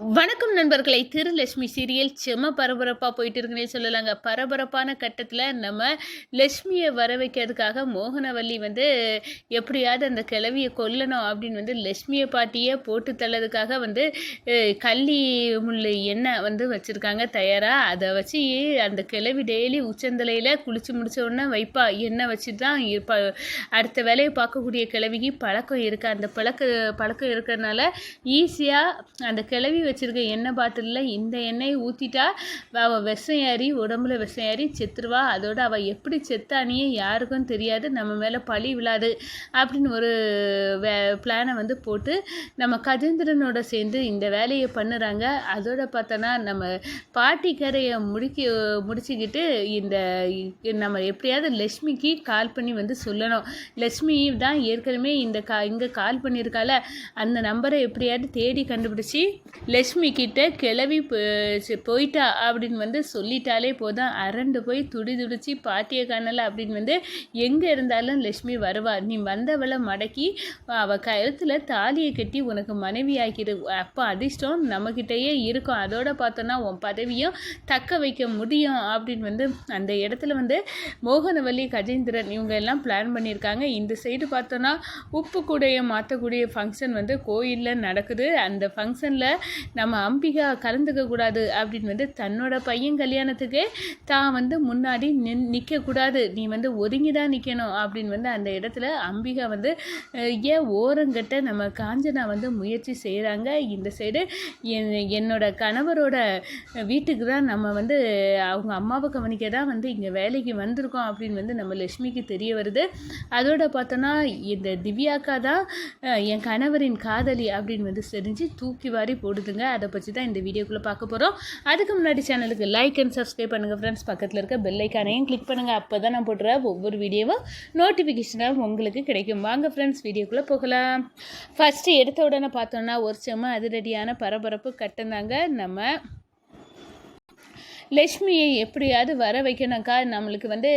வணக்கம் நண்பர்களை திருலட்சுமி சீரியல் செம்ம பரபரப்பாக போயிட்டு இருக்குன்னே சொல்லலாங்க. பரபரப்பான கட்டத்தில் நம்ம லட்சுமியை வர வைக்கிறதுக்காக மோகனவல்லி வந்து எப்படியாவது அந்த கிழவியை கொல்லணும் அப்படின்னு வந்து லட்சுமியை பாட்டியை போட்டு தள்ளதுக்காக வந்து கள்ளி முள் எண்ணெய் வந்து வச்சுருக்காங்க. தயாராக அதை வச்சு அந்த கிழவி டெய்லி உச்சந்தலையில் குளிச்சு முடிச்ச உடனே வைப்பா. எண்ணெய் வச்சு தான் இருப்பா. அடுத்த வேலையை பார்க்கக்கூடிய கிழவிக்கு பழக்கம் இருக்குது அந்த பழக்க பழக்கம் இருக்கிறதுனால ஈஸியாக அந்த கிளவி வச்சிருக்க எண்ணெய் பாட்டிலில் இந்த எண்ணெயை ஊற்றிட்டா அவள் விஷம் ஏறி உடம்புல விஷம் ஏறி செத்துருவா. அதோட அவள் எப்படி செத்தானியே யாருக்கும் தெரியாது. நம்ம மேலே பழி விழாது அப்படின்னு ஒரு வே பிளானை வந்து போட்டு நம்ம கஜேந்திரனோட சேர்ந்து இந்த வேலையை பண்ணுறாங்க. அதோட பார்த்தோன்னா நம்ம பாட்டிக்கரையை முடிக்க முடிச்சுக்கிட்டு இந்த நம்ம எப்படியாவது லக்ஷ்மிக்கு கால் பண்ணி வந்து சொல்லணும். லக்ஷ்மி தான் ஏற்கனவே இந்த கா இங்கே கால் பண்ணியிருக்கால அந்த நம்பரை எப்படியாவது தேடி கண்டுபிடிச்சி லக்ஷ்மி கிட்ட கிளவி போயிட்டா அப்படின்னு வந்து சொல்லிட்டாலே போதும். அரண்டு போய் துடி துடிச்சு பாட்டியை காணல அப்படின்னு வந்து எங்கே இருந்தாலும் லக்ஷ்மி வருவா. நீ வந்தவளை மடக்கி அவ கழுத்தில் தாலியை கட்டி உனக்கு மனைவி ஆக்கிடு அப்போ அதிர்ஷ்டம் நம்மக்கிட்டேயே இருக்கும். அதோட பார்த்தோன்னா உன் பதவியும் தக்க வைக்க முடியும் அப்படின்னு வந்து அந்த இடத்துல வந்து மோகனவல்லி கஜேந்திரன் இவங்க எல்லாம் பிளான் பண்ணியிருக்காங்க. இந்த சைடு பார்த்தோன்னா உப்பு கூடையை மாற்றக்கூடிய ஃபங்க்ஷன் வந்து கோயிலில் நடக்குது. அந்த ஃபங்க்ஷனில் நம்ம அம்பிகா கலந்துக்க கூடாது அப்படின்னு வந்து தன்னோட பையன் கல்யாணத்துக்கு தான் வந்து முன்னாடி நின் நிற்கக்கூடாது நீ வந்து ஒதுங்கி தான் நிற்கணும் அப்படின்னு வந்து அந்த இடத்துல அம்பிகா வந்து ஏன் ஓரங்கட்ட நம்ம காஞ்சனா வந்து முயற்சி செய்கிறாங்க இந்த சைடு என் என்னோட கணவரோட வீட்டுக்கு தான் நம்ம வந்து அவங்க அம்மாவை கவனிக்க தான் வந்து இங்கே வேலைக்கு வந்திருக்கோம் அப்படின்னு வந்து நம்ம லக்ஷ்மிக்கு தெரிய வருது. அதோட பார்த்தோன்னா இந்த திவ்யாக்கா தான் என் கணவரின் காதலி அப்படின்னு வந்து தெரிஞ்சு தூக்கி வாரி போடுது. இருக்குங்க அதை பற்றி தான் இந்த வீடியோக்குள்ளே பார்க்க போகிறோம் அதுக்கு முன்னாடி சேனலுக்கு லைக் அண்ட் சப்ஸ்கிரைப் பண்ணுங்கள் ஃப்ரெண்ட்ஸ் பக்கத்தில் இருக்க பெல்லைக்கானையும் கிளிக் பண்ணுங்கள் அப்போ தான் நான் போடுற ஒவ்வொரு வீடியோவும் நோட்டிஃபிகேஷனாக உங்களுக்கு கிடைக்கும். வாங்க ஃப்ரெண்ட்ஸ் வீடியோக்குள்ளே போகலாம். ஃபஸ்ட்டு எடுத்த உடனே பார்த்தோன்னா ஒரு செம்ம அதிரடியான பரபரப்பு கட்டுனாங்க நம்ம லக்ஷ்மியை எப்படியாவது வர வைக்கணும்க்கா. நம்மளுக்கு வந்து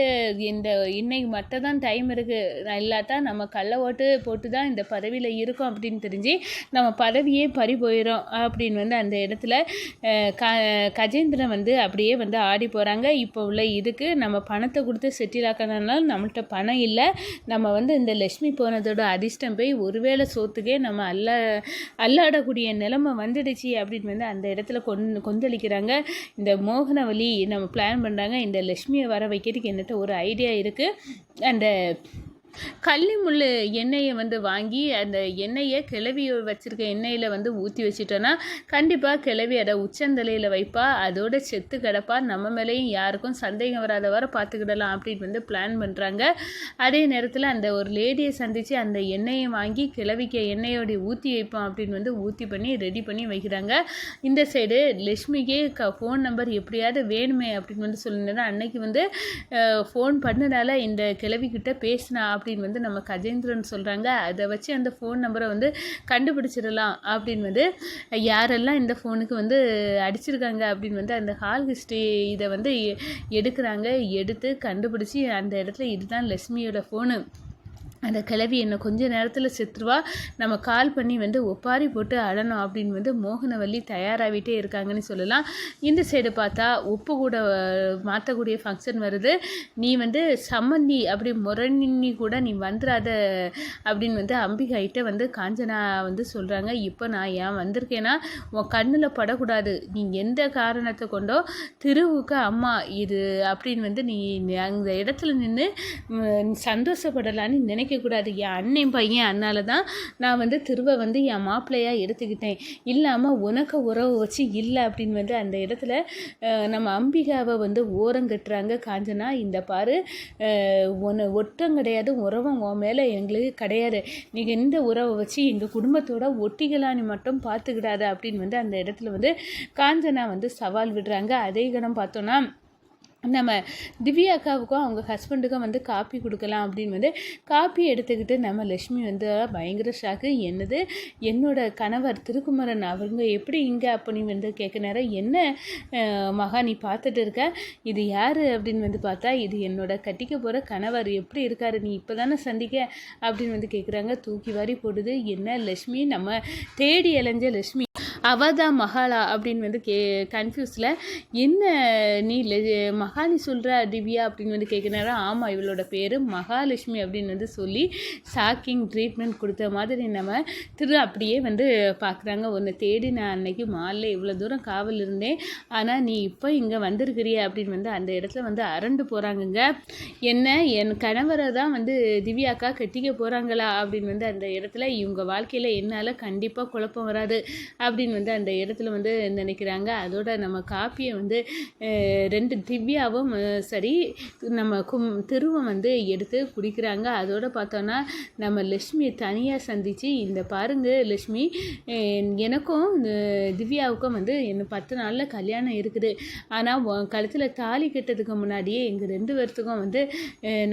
இந்த இன்னைக்கு மட்டும் தான் டைம் இருக்குது இல்லாட்டா நம்ம கள்ள ஓட்டு போட்டு தான் இந்த பதவியில் இருக்கோம் அப்படின்னு தெரிஞ்சு நம்ம பதவியே பறி போயிடும் அப்படின்னு வந்து அந்த இடத்துல க கஜேந்திரன் வந்து அப்படியே வந்து ஆடி போகிறாங்க இப்போ உள்ள இதுக்கு நம்ம பணத்தை கொடுத்து செட்டில் ஆக்கணும்னாலும் நம்மள்கிட்ட பணம் இல்லை. நம்ம வந்து இந்த லக்ஷ்மி போனதோட அதிர்ஷ்டம் போய் ஒருவேளை சோத்துக்கே நம்ம அல்ல அல்லாடக்கூடிய நிலைமை வந்துடுச்சு அப்படின்னு வந்து அந்த இடத்துல கொந் கொந்தளிக்கிறாங்க. இந்த மோகன வழி நம்ம பிளான் பண்ணுறாங்க இந்த லக்ஷ்மியை வர வைக்கிறதுக்கு என்னட்ட ஒரு ஐடியா இருக்குது அந்த கள்ளி முள் எண்ணெயை வந்து வாங்கி அந்த எண்ணெயை கிளவி வச்சுருக்க எண்ணெயில் வந்து ஊற்றி வச்சிட்டோன்னா கண்டிப்பாக கிளவி அதை உச்சந்தலையில் வைப்பா அதோட செத்து கிடப்பா நம்ம மேலேயும் யாருக்கும் சந்தேகம் வராத வர பார்த்துக்கிடலாம் அப்படின்னு வந்து பிளான் பண்ணுறாங்க அதே நேரத்தில் அந்த ஒரு லேடியை சந்தித்து அந்த எண்ணெயை வாங்கி கிளவிக்க எண்ணெயோட ஊற்றி வைப்போம் அப்படின்னு வந்து ஊற்றி பண்ணி ரெடி பண்ணி வைக்கிறாங்க. இந்த சைடு லக்ஷ்மிக்கு க ஃபோன் நம்பர் எப்படியாவது வேணுமே அப்படின்னு வந்து சொல்லியிருந்தேன் அன்னைக்கு வந்து ஃபோன் பண்ணனால இந்த கிளவிக்கிட்ட பேசினா அப்படின்னு வந்து நம்ம கஜேந்திரன் சொல்கிறாங்க அதை வச்சு அந்த ஃபோன் நம்பரை வந்து கண்டுபிடிச்சிடலாம் அப்படின்னு வந்து யாரெல்லாம் இந்த ஃபோனுக்கு வந்து அடிச்சிருக்காங்க அப்படின்னு வந்து அந்த ஹால் ஹிஸ்ட்ரி இதை வந்து எ- எடுக்கிறாங்க. எடுத்து கண்டுபிடிச்சி அந்த இடத்துல இதுதான் லக்ஷ்மியோட ஃபோனு அந்த கிளவி என்னை கொஞ்ச நேரத்தில் செத்துருவா. நம்ம கால் பண்ணி வந்து ஒப்பாரி போட்டு அழணும் அப்படின்னு வந்து மோகனவல்லி தயாராகிட்டே இருக்காங்கன்னு சொல்லலாம். இந்த சைடு பார்த்தா உப்பு கூட மாற்றக்கூடிய ஃபங்க்ஷன் வருது. நீ வந்து சம்மந்தி அப்படி முரணி கூட நீ வந்துடாத அப்படின்னு வந்து அம்பிகாயிட்ட வந்து காஞ்சனா வந்து சொல்கிறாங்க இப்போ நான் ஏன் வந்திருக்கேன்னா உன் கண்ணில் படக்கூடாது. நீ எந்த காரணத்தை கொண்டோ திருவுக்கு அம்மா இது அப்படின்னு வந்து நீ அந்த இடத்துல நின்று சந்தோஷப்படலான்னு நினைக்கக்கூடாது என் அண்ணன் பையன் அதனால தான் நான் வந்து திருவை வந்து என் மாப்பிள்ளையாக எடுத்துக்கிட்டேன். இல்லாமல் உனக்கு உறவு வச்சு இல்லை அப்படின்னு வந்து அந்த இடத்துல நம்ம அம்பிகாவை வந்து ஓரங்கட்டுறாங்க காஞ்சனா இந்த பாரு உன ஒட்டம் கிடையாது உறவும் உன் மேலே எங்களுக்கு கிடையாது. நீங்கள் இந்த உறவை வச்சு எங்கள் குடும்பத்தோட ஒட்டிகளானி மட்டும் பார்த்துக்கிடாத அப்படின்னு வந்து அந்த இடத்துல வந்து காஞ்சனா வந்து சவால் விடுறாங்க. அதே கணம் பார்த்தோன்னா நம்ம திவ்யா அக்காவுக்கும் அவங்க ஹஸ்பண்டுக்கும் வந்து காப்பி கொடுக்கலாம் அப்படின்னு வந்து காப்பி எடுத்துக்கிட்டு நம்ம லக்ஷ்மி வந்து பயங்கர ஷாக்கு என்னது? என்னோட கணவர் திருக்குமரன் அவங்க எப்படி இங்கே அப்படின்னு வந்து கேட்க நேரம் என்ன மகா நீ பார்த்துட்டு இருக்க? இது யார் அப்படின்னு வந்து பார்த்தா இது என்னோட கட்டிக்க போகிற கணவர். எப்படி இருக்காரு? நீ இப்போ தானே சந்திக்க? அப்படின்னு வந்து கேட்குறாங்க தூக்கி வாரி போடுது. என்ன லக்ஷ்மி நம்ம தேடி இழஞ்ச லக்ஷ்மி அவதா மகாலா அப்படின்னு வந்து கே கன்ஃபியூஸில் என்ன நீ லெ- மகாலி சொல்கிற திவ்யா அப்படின்னு வந்து கேட்குறாரு ஆமாம் இவளோட பேர் மகாலட்சுமி அப்படின்னு வந்து சொல்லி ஷாக்கிங் ட்ரீட்மெண்ட் கொடுத்த மாதிரி நம்ம திரு அப்படியே வந்து பார்க்குறாங்க உன்னை தேடி நான் அன்னைக்கு மாலில் இவ்வளோ தூரம் காவல் இருந்தேன். ஆனால் நீ இப்போ இங்கே வந்திருக்கிறிய அப்படின்னு வந்து அந்த இடத்துல வந்து அரண்டு போகிறாங்கங்க என்ன என் கணவரை தான் வந்து திவ்யாக்கா கட்டிக்க போகிறாங்களா அப்படின்னு வந்து அந்த இடத்துல இவங்க வாழ்க்கையில் என்னால் கண்டிப்பாக குழப்பம் வராது அப்படின்னு வந்து அந்த இடத்துல வந்து நினைக்கிறாங்க. அதோட நம்ம காப்பியை வந்து ரெண்டு திவ்யாவும் சரி நம்ம கும் திருவம் வந்து எடுத்து குடிக்கிறாங்க. அதோட பார்த்தோன்னா நம்ம லக்ஷ்மி தனியாக சந்தித்து இந்த பாருங்க லக்ஷ்மி எனக்கும் திவ்யாவுக்கும் வந்து என்ன பத்து நாளில் கல்யாணம் இருக்குது. ஆனால் கழுத்தில் தாலி கட்டதுக்கு முன்னாடியே எங்கள் ரெண்டு பேர்த்துக்கும் வந்து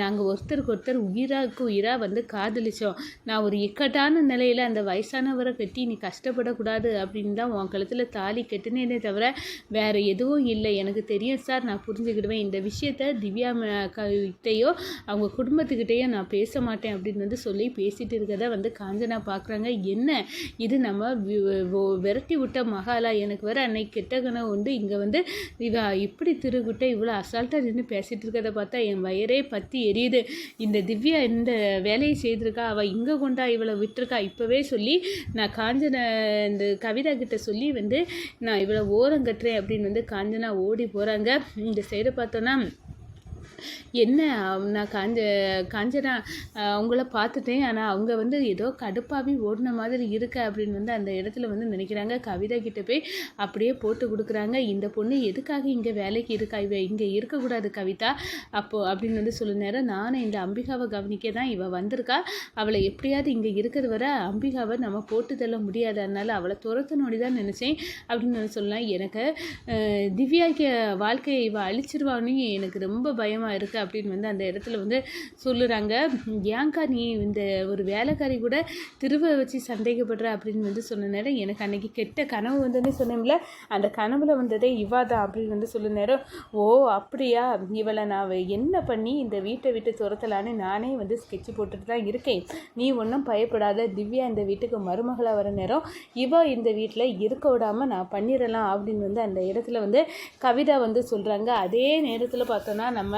நாங்கள் ஒருத்தருக்கு ஒருத்தர் உயிராக்கு உயிராக வந்து காதலிச்சோம். நான் ஒரு இக்கட்டான நிலையில் அந்த வயசானவரை கட்டி நீ கஷ்டப்படக்கூடாது அப்படின்னு தான் உன் கழுத்தில் தாலி கட்டுனேனே தவிர வேறு எதுவும் இல்லை. எனக்கு தெரியும் சார் நான் புரிஞ்சுக்கிடுவேன். இந்த விஷயத்த திவ்யா க- கிட்டேயோ அவங்க குடும்பத்துக்கிட்டேயோ நான் பேச மாட்டேன் அப்படின்னு வந்து சொல்லி பேசிகிட்டு இருக்கதை வந்து காஞ்சனா பார்க்குறாங்க என்ன? இது நம்ம வி- விரட்டி விட்ட மகாலா. எனக்கு வேறு அன்னைக்கு கெட்ட கனவு உண்டு. இங்கே வந்து இவ இப்படி திருகுட்ட இவ்வளோ அசால்ட்டாக நின்று பேசிகிட்டு இருக்கிறத பார்த்தா என் வயரே பற்றி எரியுது. இந்த திவ்யா இந்த வேலையை செய்திருக்கா. அவள் இங்கே கொண்டா இவளை விட்டுருக்கா. இப்போவே சொல்லி நான் காஞ்சனை இந்த கவிதா கிட்ட சொல்லி வந்து நான் இவ்வளோ ஓரம் கட்டுறேன் அப்படின்னு வந்து காஞ்சனா ஓடி போகிறாங்க இந்த சைடை பார்த்தோன்னா என்ன நான் காஞ்ச காஞ்சனா அவங்கள பார்த்துட்டேன். ஆனால் அவங்க வந்து ஏதோ கடுப்பாகவே ஓடின மாதிரி இருக்க அப்படின்னு வந்து அந்த இடத்துல வந்து நினைக்கிறாங்க. கவிதா கிட்ட போய் அப்படியே போட்டு கொடுக்குறாங்க. இந்த பொண்ணு எதுக்காக இங்கே வேலைக்கு இருக்கா? இவ இங்கே இருக்கக்கூடாது கவிதா. அப்போ அப்படின்னு வந்து சொல்ல நேரம் நானும் இந்த அம்பிகாவை கவனிக்க தான் இவ வந்திருக்கா. அவளை எப்படியாவது இங்கே இருக்கிறது வரை அம்பிகாவை நம்ம போட்டு தள்ள முடியாது. அதனால அவளை துரத்தனோடி தான் நினச்சேன் அப்படின்னு வந்து சொல்லலாம் எனக்கு அஹ், திவ்யாக்கு வாழ்க்கையை இவ அழிச்சிருவான்னு எனக்கு ரொம்ப பயமாக இருக்குது அப்படின்னு வந்து அந்த இடத்துல வந்து சொல்லுறாங்க. ஏன்க்கா நீ இந்த ஒரு வேலைக்காரி கூட திருவை வச்சு சந்தேகப்படுற அப்படின்னு வந்து சொன்ன நேரம் எனக்கு அன்றைக்கி கெட்ட கனவு வந்ததுன்னு சொன்னேன்ல. அந்த கனவுல வந்ததே இவா தான் அப்படின்னு வந்து சொல்ல நேரம் ஓ அப்படியா? இவளை நான் என்ன பண்ணி இந்த வீட்டை விட்டு துரத்தலான்னு நானே வந்து ஸ்கெட்ச் போட்டுட்டு தான் இருக்கேன். நீ ஒன்றும் பயப்படாத. திவ்யா இந்த வீட்டுக்கு மருமகளாக வர நேரம் இவ இந்த வீட்டில் இருக்க விடாமல் நான் பண்ணிடலாம் அப்படின்னு வந்து அந்த இடத்துல வந்து கவிதா வந்து சொல்கிறாங்க அதே நேரத்தில் பார்த்தோன்னா நம்ம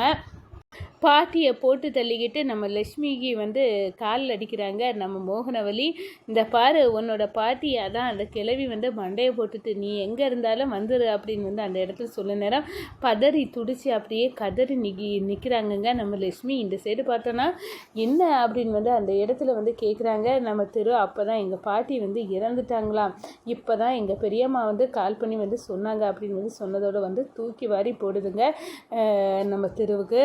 பாட்டியை போட்டு தள்ளிக்கிட்டு நம்ம லக்ஷ்மிக்கு வந்து காலில் அடிக்கிறாங்க. நம்ம மோகனவலி இந்த பாரு உன்னோட பாட்டி அதான் அந்த கிழவி வந்து மண்டையை போட்டுட்டு நீ எங்கே இருந்தாலும் வந்துரு அப்படின்னு வந்து அந்த இடத்துல சொல்ல நேரம் பதறி துடிச்சு அப்படியே கதறி நிக்கி நிற்கிறாங்கங்க நம்ம லக்ஷ்மி இந்த சைடு பார்த்தோன்னா என்ன அப்படின்னு வந்து அந்த இடத்துல வந்து கேட்குறாங்க நம்ம திரு அப்போ தான் எங்கள் பாட்டி வந்து இறந்துட்டாங்களாம். இப்போ தான் எங்கள் பெரியம்மா வந்து கால் பண்ணி வந்து சொன்னாங்க அப்படின்னு வந்து சொன்னதோடு வந்து தூக்கி வாரி போடுதுங்க நம்ம தெருவுக்கு.